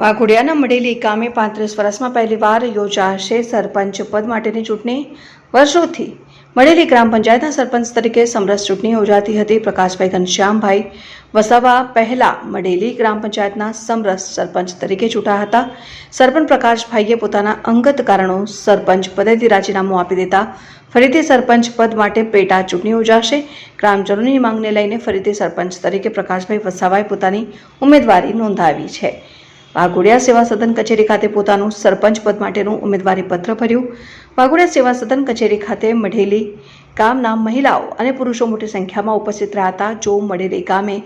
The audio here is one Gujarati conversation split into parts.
વાઘોડિયાના મળેલી ગામે પાંત્રીસ વર્ષમાં પહેલીવાર યોજાશે સરપંચ પદ માટેની ચૂંટણી. વર્ષોથી મળેલી ગ્રામ પંચાયતના સરપંચ તરીકે સમરસ ચૂંટણી યોજાતી હતી. પ્રકાશભાઈ ઘનશ્યામભાઈ વસાવા પહેલા મળેલી ગ્રામ પંચાયતના સમરસ સરપંચ તરીકે ચૂંટાયા હતા. સરપંચ પ્રકાશભાઈએ પોતાના અંગત કારણો સરપંચ પદેથી રાજીનામું આપી દેતા ફરીથી સરપંચ પદ માટે પેટા ચૂંટણી યોજાશે. ગ્રામજનોની માંગને લઈને ફરીથી સરપંચ તરીકે પ્રકાશભાઈ વસાવાએ પોતાની ઉમેદવારી નોંધાવી છે. વાઘોડિયા સેવા સદન કચેરી ખાતે પોતાનું સરપંચ પદ માટેનું ઉમેદવારી પત્ર ભર્યું. વાઘોડિયા સેવા સદન કચેરી ખાતે મઢેલી ગામના મહિલાઓ અને પુરુષો મોટી સંખ્યામાં ઉપસ્થિત રહ્યા હતા. જો મળેલી ગામે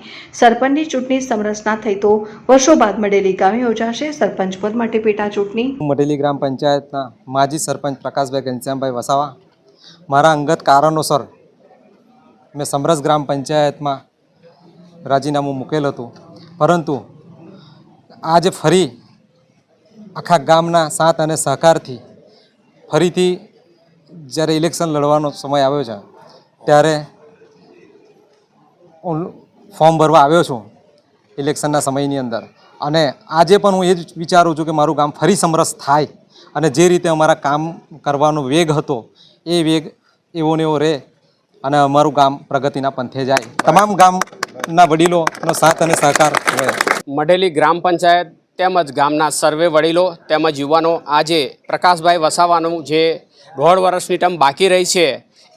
સરપંચની ચૂંટણી સમરસના થઈ તો વર્ષો બાદ મળેલી ગામે યોજાશે. સરપંચ પદ માટે પેટા ચૂંટણી. મઢેલી ગ્રામ પંચાયતના માજી સરપંચ પ્રકાશભાઈ ઘનશ્યામભાઈ વસાવા. મારા અંગત કારણોસર મેં સમરસ ગ્રામ પંચાયતમાં રાજીનામું મૂકેલ હતું. પરંતુ આજે ફરી આખા ગામના સાથ અને સહકારથી ફરીથી જ્યારે ઇલેક્શન લડવાનો સમય આવ્યો છે, ત્યારે હું ફોર્મ ભરવા આવ્યો છું ઇલેક્શનના સમયની અંદર. અને આજે પણ હું એ જ વિચારું છું કે મારું ગામ ફરી સમરસ થાય અને જે રીતે અમારા કામ કરવાનો વેગ હતો, એ વેગ એવો ને એવો રહે અને અમારું ગામ પ્રગતિના પંથે જાય. તમામ ગામના વડીલોનો સાથ અને સહકાર રહે. મઢેલી ગ્રામ પંચાયત તેમજ ગામના સર્વે વડીલો તેમજ યુવાનો આજે પ્રકાશભાઈ વસાવાનું જે દોઢ વર્ષની ટર્મ બાકી રહી છે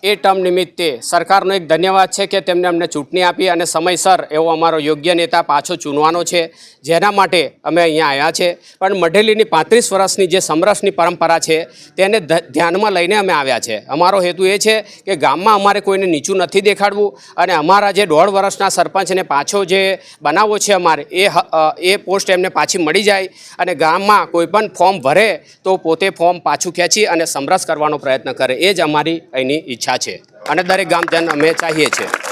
એ ટર્મ નિમિત્તે સરકારનો એક ધન્યવાદ છે કે તેમને અમને ચૂંટણી આપી અને સમયસર એવો અમારો યોગ્ય નેતા પાછો ચૂનવાનો છે, જેના માટે અમે અહીંયા આવ્યા છે. પણ મઢેલીની પાંત્રીસ વર્ષની જે સમરસની પરંપરા છે, તેને ધ્યાનમાં લઈને અમે આવ્યા છે. અમારો હેતુ એ છે કે ગામમાં અમારે કોઈને નીચું નથી દેખાડવું અને અમારા જે દોઢ વર્ષના સરપંચને પાછો જે બનાવવો છે અમારે, એ એ પોસ્ટ એમને પાછી મળી જાય અને ગામમાં કોઈ પણ ફોર્મ ભરે તો પોતે ફોર્મ પાછું ખેંચી અને સમરસ કરવાનો પ્રયત્ન કરે. એ જ અમારી અહીંની ઈચ્છા છે. અને દરેક ગામ ગામજન અમે ચાહીએ છીએ.